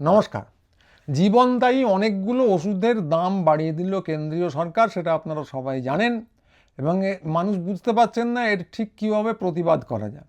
নমস্কার। জীবনদায়ী অনেকগুলো ওষুধের দাম বাড়িয়ে দিল কেন্দ্রীয় সরকার, সেটা আপনারা সবাই জানেন এবং মানুষ বুঝতে পারছেন না এর ঠিক কীভাবে প্রতিবাদ করা যায়।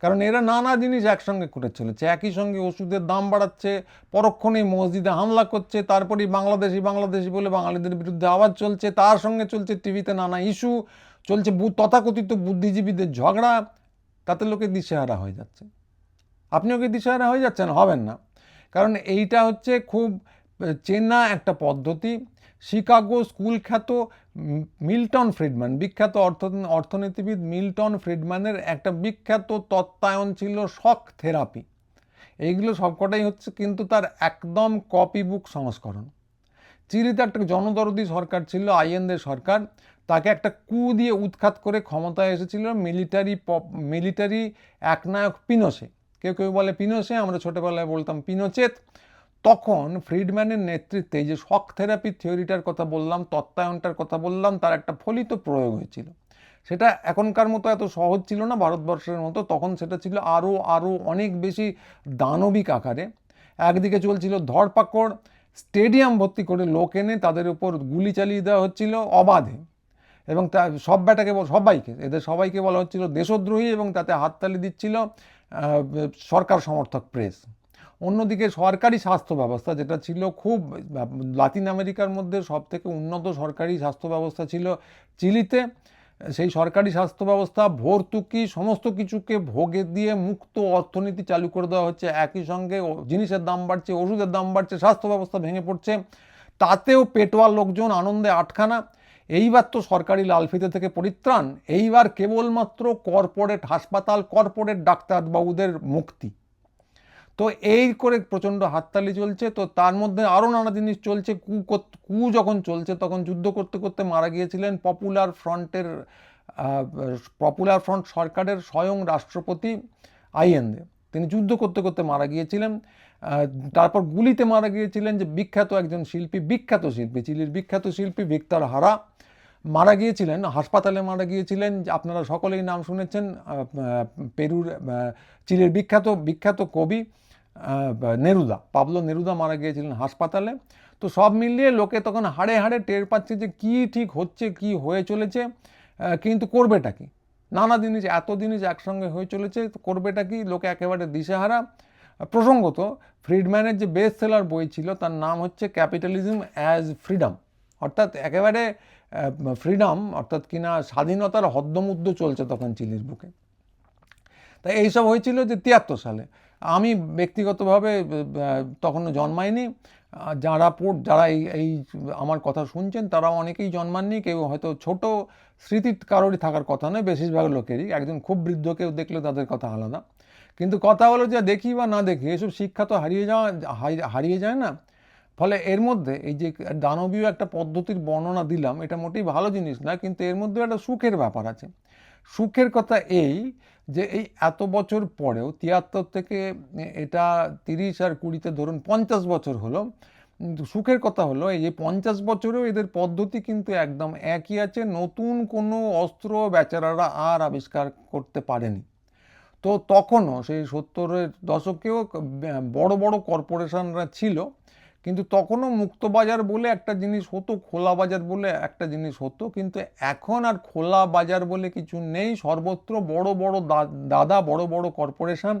কারণ এরা নানা জিনিস একসঙ্গে করে চলেছে। একই সঙ্গে ওষুধের দাম বাড়াচ্ছে পরক্ষণেই মসজিদে হামলা করছে, তারপরেই বাংলাদেশি বাংলাদেশি বলে বাঙালিদের বিরুদ্ধে আওয়াজ চলছে, তার সঙ্গে চলছে টিভিতে নানা ইস্যু, চলছে তথাকথিত বুদ্ধিজীবীদের ঝগড়া, তাতে লোকে দিশেহারা হয়ে যাচ্ছে। আপনিও কি দিশেহারা হয়ে যাচ্ছেন? হবেন না। কারণ এইটা হচ্ছে খুব চেনা একটা পদ্ধতি। শিকাগো স্কুল খ্যাত মিল্টন ফ্রিডম্যান, বিখ্যাত অর্থ, অর্থনীতিবিদ মিল্টন ফ্রিডম্যানের একটা বিখ্যাত তত্ত্বায়ন ছিল শক থেরাপি। এইগুলো সবকটাই হচ্ছে কিন্তু তার একদম কপি বুক সংস্করণ। চিলিতে একটা জনদরদি সরকার ছিল, আইএনদের সরকার, তাকে একটা কু দিয়ে উৎখাত করে ক্ষমতায় এসেছিল মিলিটারি মিলিটারি একনায়ক পিনোসে। কেউ কেউ বলে পিনোসে আমরা ছোটোবেলায় বলতাম পিনোচেত। তখন ফ্রিডম্যানের নেতৃত্বে যে শক থেরাপি থিওরিটার কথা বললাম, তত্ত্বায়নটার কথা বললাম, তার একটা ফলিত প্রয়োগ হয়েছিল। সেটা এখনকার মতো এত সহজ ছিল না, ভারতবর্ষের মতো। তখন সেটা ছিল আরও আরও অনেক বেশি দানবিক আকারে। একদিকে চলছিল ধরপাকড়, স্টেডিয়াম ভর্তি করে লোক এনে তাদের উপর গুলি চালিয়ে দেওয়া হচ্ছিল অবাধে। এবং তা সব ব্যাটাকে সবাইকে, এদের সবাইকে বলা হচ্ছিল দেশদ্রোহী এবং তাতে হাততালি দিচ্ছিল সরকার সমর্থক প্রেস অন্যদিকে সরকারি স্বাস্থ্য ব্যবস্থা, যেটা ছিল খুব, লাতিন আমেরিকার মধ্যে সব থেকে উন্নত সরকারি স্বাস্থ্য ব্যবস্থা ছিল চিলিতে। সেই সরকারি স্বাস্থ্য ব্যবস্থা, ভর্তুকি, সমস্ত কিছুকে ভোগে দিয়ে মুক্ত অর্থনীতি চালু করে দেওয়া হচ্ছে। একই সঙ্গে জিনিসের দাম বাড়ছে, ওষুধের দাম বাড়ছে, স্বাস্থ্য ব্যবস্থা ভেঙে পড়ছে। তাতেও পেটোয়া লোকজন আনন্দে আটখানা। এইবার তো সরকারি লালফিতে থেকে পরিত্রাণ, এইবার কেবলমাত্র কর্পোরেট হাসপাতাল, কর্পোরেট ডাক্তারবাবুদের মুক্তি। তো এই করে প্রচণ্ড হাততালি চলছে, তো তার মধ্যে আরও নানা জিনিস চলছে। কু কু যখন চলছে, তখন যুদ্ধ করতে করতে মারা গিয়েছিলেন পপুলার ফ্রন্টের পপুলার ফ্রন্ট সরকারের স্বয়ং রাষ্ট্রপতি আইএনদে তিনি যুদ্ধ করতে করতে মারা গিয়েছিলেন। তারপর গুলিতে মারা গিয়েছিলেন যে বিখ্যাত একজন শিল্পী, বিখ্যাত শিল্পী, চিলির বিখ্যাত শিল্পী ভিক্টর হারা। মারা গিয়েছিলেন, হাসপাতালে মারা গিয়েছিলেন। আপনারা সকলেই নাম শুনেছেন পেরুর চিলির বিখ্যাত বিখ্যাত কবি নেরুদা, পাবলো নেরুদা মারা গিয়েছিলেন হাসপাতালে। তো সব মিলিয়ে লোকে তখন হাড়ে হাড়ে টের পাচ্ছে যে কী ঠিক হচ্ছে, কি হয়ে চলেছে কিন্তু করবেটা কি? নানা জিনিস, এত জিনিস একসঙ্গে হয়ে চলেছে করবেটা কি? লোকে একেবারে দিশেহারা। প্রসঙ্গত, ফ্রিডম্যানের যে বেস্ট সেলার বই ছিল, তার নাম হচ্ছে ক্যাপিটালিজম অ্যাজ ফ্রিডম অর্থাৎ একেবারে ফ্রিডম অর্থাৎ কিনা স্বাধীনতার হদ্দমুদ্দ চলছে তখন চিলির বুকে। তাই এইসব হয়েছিল যে তিয়াত্তর সালে। আমি ব্যক্তিগতভাবে তখনও জন্মাইনি। যারা পড়, যারা এই এই আমার কথা শুনছেন তারা অনেকেই জন্মাননি। কেউ হয়তো ছোট স্মৃতি কারোরই থাকার কথা নয়, বেশিরভাগ লোকেরই। একজন খুব বৃদ্ধ কেউ দেখলে তাদের কথা আলাদা। কিন্তু কথা হলো যে দেখি বা না দেখি, এসব শিক্ষা তো হারিয়ে যাওয়া হারিয়ে যায় না। ফলে এর মধ্যে এই যে দানবীয় একটা পদ্ধতির বর্ণনা দিলাম, এটা মোটেই ভালো জিনিস না, কিন্তু এর মধ্যে একটা সুখের ব্যাপার আছে। সুখের কথা এই যে এই এত বছর পরেও তিয়াত্তর থেকে এটা তিরিশ আর কুড়িতে ধরুন পঞ্চাশ বছর হলো সুখের কথা হলো এই যে পঞ্চাশ বছরেও এদের পদ্ধতি কিন্তু একদম একই আছে, নতুন কোনো অস্ত্র বেচারারা আর আবিষ্কার করতে পারেনি। তো তখনও সেই সত্তরের দশকেও বড় বড় কর্পোরেশনরা ছিল, কিন্তু তখনও মুক্তবাজার বলে একটা জিনিস হতো, খোলা বাজার বলে একটা জিনিস হতো, কিন্তু এখন আর খোলা বাজার বলে কিছু নেই, সর্বত্র বড় বড় দাদা, বড় বড় কর্পোরেশন,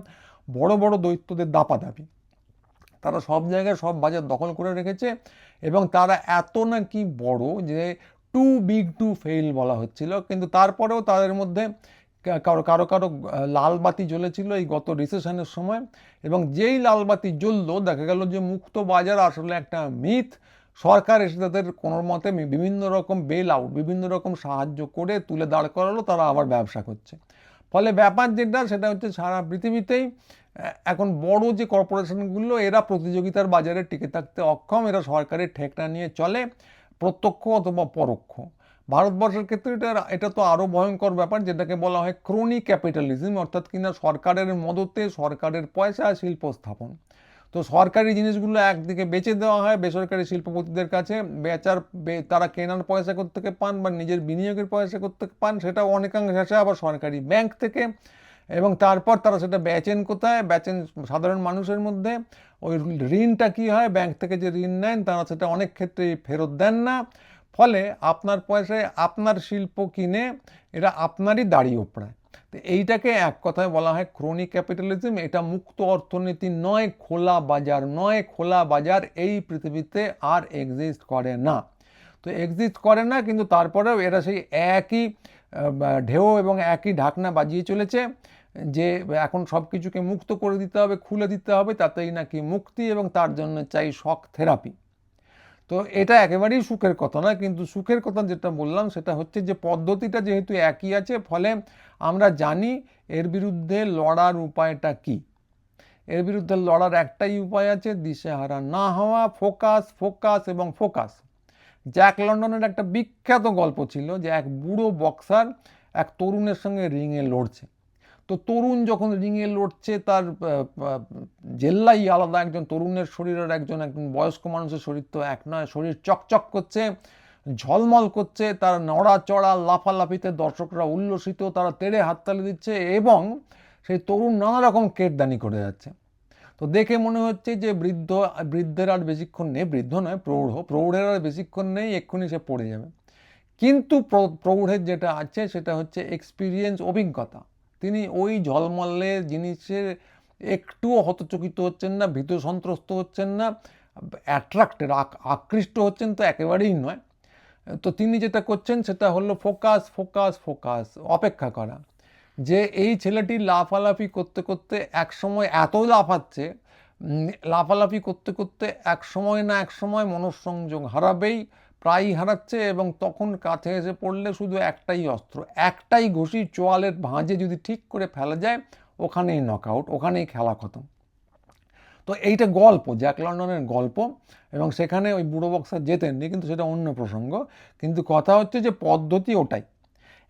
বড় বড় দৈত্যদের দাপাদাপি। তারা সব জায়গায় সব বাজার দখল করে রেখেছে এবং তারা এত নাকি বড় যে টু বিগ টু ফেল বলা হচ্ছিল, কিন্তু তারপরেও তাদের মধ্যে কারও কারও কারও লাল বাতি জ্বলেছিল এই গত রিসেশনের সময় এবং যেই লাল বাতি জ্বললো, দেখা গেল যে মুক্ত বাজার আসলে একটা মিথ সরকার এসে তাদের কোনো মতে বিভিন্ন রকম বেল আউট বিভিন্ন রকম সাহায্য করে তুলে দাঁড় করালো, তারা আবার ব্যবসা করছে। ফলে ব্যাপার যেটা, সেটা হচ্ছে সারা পৃথিবীতেই এখন বড় যে কর্পোরেশনগুলো এরা প্রতিযোগিতার বাজারে টিকে থাকতে অক্ষম, এরা সরকারের ঠেকনা নিয়ে চলে, প্রত্যক্ষ অথবা পরোক্ষ। ভারতবর্ষের ক্ষেত্রে এটা এটা তো আরও ভয়ঙ্কর ব্যাপার, যেটাকে বলা হয় ক্রোনি ক্যাপিটালিজম অর্থাৎ কিনা সরকারের মদতে সরকারের পয়সা শিল্প স্থাপন। তো সরকারি জিনিসগুলো একদিকে বেচে দেওয়া হয় বেসরকারি শিল্পপতিদের কাছে, বেচার তারা কেনার পয়সা থেকে পান বা নিজের বিনিয়োগের পয়সা থেকে পান, সেটা অনেকাংশে আসে আবার সরকারি ব্যাংক থেকে, এবং তারপর তারা সেটা বেচেন কোথায়? বেচেন সাধারণ মানুষের মধ্যে। ওই ঋণটা কি হয়? ব্যাংক থেকে যে ঋণ নেন, তারা সেটা অনেক ক্ষেত্রে ফেরত দেন না। ফলে আপনার পয়সায় আপনার শিল্প কিনে এটা আপনারই দাঁড়িয়ে ওপড়ায় তো এইটাকে এক কথায় বলা হয় ক্রনিক ক্যাপিটালিজম এটা মুক্ত অর্থনীতি নয়, খোলা বাজার নয়, খোলা বাজার এই পৃথিবীতে আর এক্সিস্ট করে না। তো এক্সিস্ট করে না, কিন্তু তারপরেও এরা সেই একই ঢেউ এবং একই ঢাকনা বাজিয়ে চলেছে যে এখন সব কিছুকে মুক্ত করে দিতে হবে, খুলে দিতে হবে, তাতেই নাকি মুক্তি এবং তার জন্য চাই শখ থেরাপি তো এটা একেবারেই সুখের কথা না কিন্তু সুখের কথা যেটা বললাম সেটা হচ্ছে যে পদ্ধতিটা যেহেতু একই আছে ফলে আমরা জানি এর বিরুদ্ধে লড়ার উপায়টা কি। এর বিরুদ্ধে লড়ার একটাই উপায় আছে দিশেহারা না হওয়া ফোকাস ফোকাস এবং ফোকাস। জ্যাক লন্ডনের একটা বিখ্যাত গল্প ছিল যে এক বুড়ো বক্সার এক তরুণের সঙ্গে রিংয়ে লড়ছে। তো তরুণ যখন রিংয়ে লড়ছে, তার জেল্লাই আলাদা একজন তরুণের শরীর আর একজন একজন বয়স্ক মানুষের শরীর তো এক নয়, শরীর চকচক করছে, ঝলমল করছে, তার নড়াচড়া লাফালাফিতে দর্শকরা উল্লসিত, তারা তেড়ে হাততালি দিচ্ছে এবং সেই তরুণ নানা রকম কেটদানি করে যাচ্ছে। তো দেখে মনে হচ্ছে যে বৃদ্ধ, বৃদ্ধের আর বেশিক্ষণ নেই, বৃদ্ধ নয়, প্রৌঢ়, প্রৌঢ়ের আর বেশিক্ষণ নেই, এক্ষুনি সে পড়ে যাবে। কিন্তু প্র- প্রৌঢ়ের যেটা আছে, সেটা হচ্ছে এক্সপিরিয়েন্স অভিজ্ঞতা। তিনি ওই ঝলমলে জিনিসের একটুও হতচকিত হচ্ছেন না, ভীত সন্ত্রস্ত হচ্ছেন না অ্যাট্রাক্টেড আকৃষ্ট হচ্ছেন তো একেবারেই নয়। তো তিনি যেটা করছেন সেটা হলো ফোকাস ফোকাস ফোকাস অপেক্ষা করা। যে এই ছেলেটি লাফালাফি করতে করতে এক সময় এত লাফাচ্ছে লাফালাফি করতে করতে এক সময় না এক সময় মনঃসংযোগ হারাবেই প্রায়ই হারাচ্ছে এবং তখন কাছে এসে পড়লে শুধু একটাই অস্ত্র, একটাই ঘষি চোয়ালের ভাঁজে যদি ঠিক করে ফেলা যায়, ওখানেই নকআউট ওখানেই খেলা খতম। তো এইটা গল্প, জ্যাক লন্ডনের গল্প এবং সেখানে ওই বুড়ো বক্সার জেতেননি, কিন্তু সেটা অন্য প্রসঙ্গ। কিন্তু কথা হচ্ছে যে পদ্ধতি ওটাই।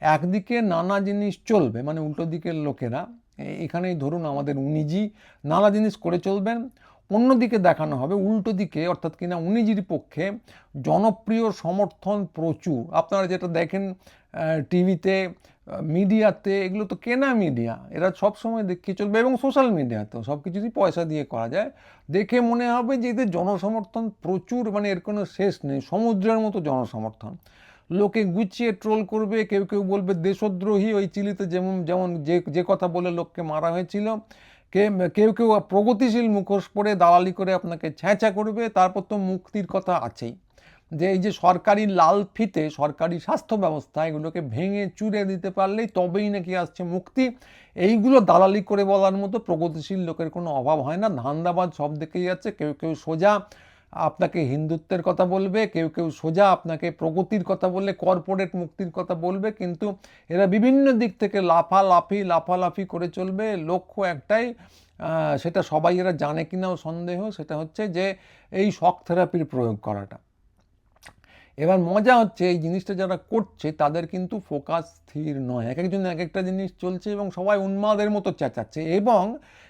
একদিকে নানা জিনিস চলবে মানে উল্টো দিকের লোকেরা এখানেই ধরুন আমাদের উনিজি, নানা জিনিস করে চলবেন। অন্যদিকে দেখানো হবে, উল্টো দিকে, অর্থাৎ কিনা উনিজির পক্ষে জনপ্রিয় সমর্থন প্রচুর। আপনারা যেটা দেখেন টিভিতে, মিডিয়াতে, এগুলো তো কেনা মিডিয়া, এরা সব সময় দেখিয়ে চলবে এবং সোশ্যাল মিডিয়াতেও সব কিছুতেই পয়সা দিয়ে করা যায়। দেখে মনে হবে যে এদের জনসমর্থন প্রচুর মানে এর কোনো শেষ নেই, সমুদ্রের মতো জনসমর্থন। লোকে গুছিয়ে ট্রোল করবে, কেউ কেউ বলবে দেশদ্রোহী, ওই চিলিতে যেমন যেমন যে যে কথা বলে লোককে মারা হয়েছিল কে কেউ কেউ প্রগতিশীল মুখোশ পরে দালালি করে আপনাকে ছ্যাঁচা করবে, তারপর তো মুক্তির কথা আছেই। যে এই যে সরকারি লাল ফিতে, সরকারি স্বাস্থ্য ব্যবস্থা, এগুলোকে ভেঙে চুরে দিতে পারলেই তবেই নাকি আসছে মুক্তি। এইগুলো দালালি করে বলার মতো প্রগতিশীল লোকের কোনো অভাব হয় না। ধান্দাবাজ সব দিকেই যাচ্ছে, কেউ কেউ সোজা আপনাকে হিন্দুত্বের কথা বলবে, কেউ কেউ সোজা আপনাকে প্রগতির কথা বললে কর্পোরেট মুক্তির কথা বলবে, কিন্তু এরা বিভিন্ন দিক থেকে লাফালাফি লাফালাফি করে চলবে। লক্ষ্য একটাই সেটা সবাই এরা জানে কিনাও সন্দেহ, সেটা হচ্ছে যে এই শখ থেরাপির প্রয়োগ করাটা। এবার মজা হচ্ছে, এই জিনিসটা যারা করছে, তাদের কিন্তু ফোকাস স্থির নয়। এক একজন এক একটা জিনিস চলছে এবং সবাই উন্মাদের মতো চেঁচাচ্ছে এবং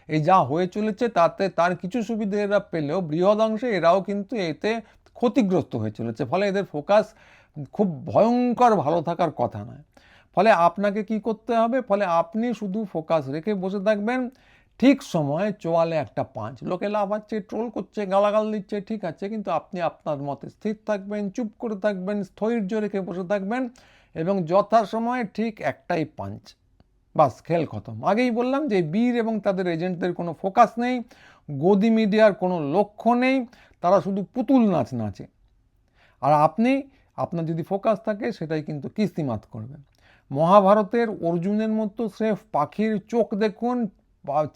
এই যা হয়ে চলেছে, তাতে তার কিছু সুবিধে এরা পেলেও বৃহৎ অংশে এরাও কিন্তু এতে ক্ষতিগ্রস্ত হয়ে চলেছে। ফলে এদের ফোকাস খুব ভয়ঙ্কর ভালো থাকার কথা নয়। ফলে আপনাকে কি করতে হবে? ফলে আপনি শুধু ফোকাস রেখে বসে থাকবেন। ঠিক সময় চোয়ালে একটা পাঁচ, লোকে লাফাচ্ছে ট্রোল করছে, গালাগাল দিচ্ছে, ঠিক আছে, কিন্তু আপনি আপনার মতে স্থির থাকবেন, চুপ করে থাকবেন স্থৈর্য রেখে বসে থাকবেন এবং যথাসময়ে ঠিক একটাই পাঞ্চ বাস, খেল খতম। আগেই বললাম যে বীর এবং তাদের এজেন্টদের কোনো ফোকাস নেই, গদি মিডিয়ার কোনো লক্ষ্য নেই, তারা শুধু পুতুল নাচ নাচে। আর আপনি, আপনার যদি ফোকাস থাকে, সেটাই কিন্তু কিস্তিমাত করবেন। মহাভারতের অর্জুনের মতো স্রেফ পাখির চোখ দেখুন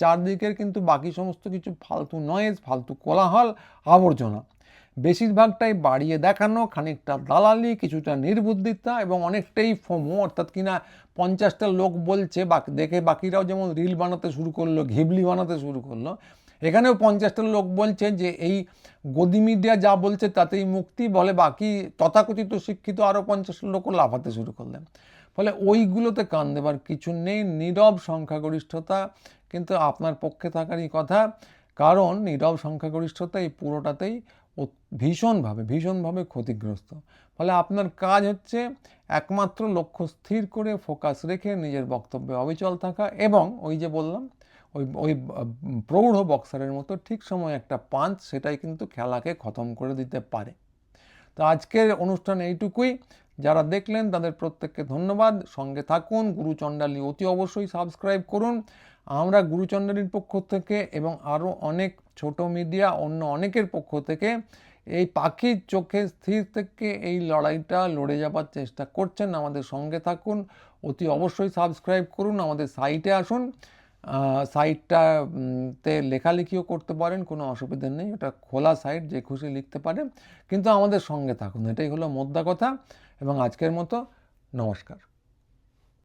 চারদিকের কিন্তু বাকি সমস্ত কিছু ফালতু নয়েজ ফালতু কোলাহল, আবর্জনা। বেশিরভাগটাই বাড়িয়ে দেখানো, খানিকটা দালালি, কিছুটা নির্বুদ্ধিতা এবং অনেকটাই ফোমো। অর্থাৎ কিনা পঞ্চাশটা লোক বলছে বাকি দেখে বাকিরাও যেমন রিল বানাতে শুরু করল, ঘিবলি বানাতে শুরু করল, এখানেও পঞ্চাশটা লোক বলছে যে এই গদি মিডিয়া যা বলছে তাতেই মুক্তি বলে, বাকি তথাকথিত শিক্ষিত আরও পঞ্চাশটা লোকও লাফাতে শুরু করলেন। ফলে ওইগুলোতে কান দেবার কিছু নেই, নীরব সংখ্যাগরিষ্ঠতা কিন্তু আপনার পক্ষে থাকারই কথা, কারণ নীরব সংখ্যাগরিষ্ঠতা এই পুরোটাতেই ভীষণভাবে ভীষণভাবে ক্ষতিগ্রস্ত। ফলে আপনার কাজ হচ্ছে একমাত্র লক্ষ্য স্থির করে ফোকাস রেখে নিজের বক্তব্যে অবিচল থাকা এবং ওই যে বললাম, ওই ওই প্রৌঢ় বক্সারের মতো ঠিক সময় একটা পাঞ্চ সেটাই কিন্তু খেলাকে খতম করে দিতে পারে। তো আজকের অনুষ্ঠান এইটুকুই। যারা দেখলেন তাদের প্রত্যেককে ধন্যবাদ। সঙ্গে থাকুন। গুরুচণ্ডালী অতি অবশ্যই সাবস্ক্রাইব করুন। আমরা গুরুচন্দ্রের পক্ষ থেকে এবং আরও অনেক ছোট মিডিয়া অন্য অনেকের পক্ষ থেকে এই পাখির চোখে স্থির থেকে এই লড়াইটা লড়ে যাবার চেষ্টা করছেন। আমাদের সঙ্গে থাকুন অতি অবশ্যই সাবস্ক্রাইব করুন আমাদের সাইটে আসুন। আহ, সাইটটা উম, তে লেখালেখিও করতে পারেন কোনো অসুবিধা নেই। ওটা খোলা সাইট যে খুশি লিখতে পারে। কিন্তু আমাদের সঙ্গে থাকুন এটাই হলো মোদ্দা কথা। এবং আজকের মতো নমস্কার।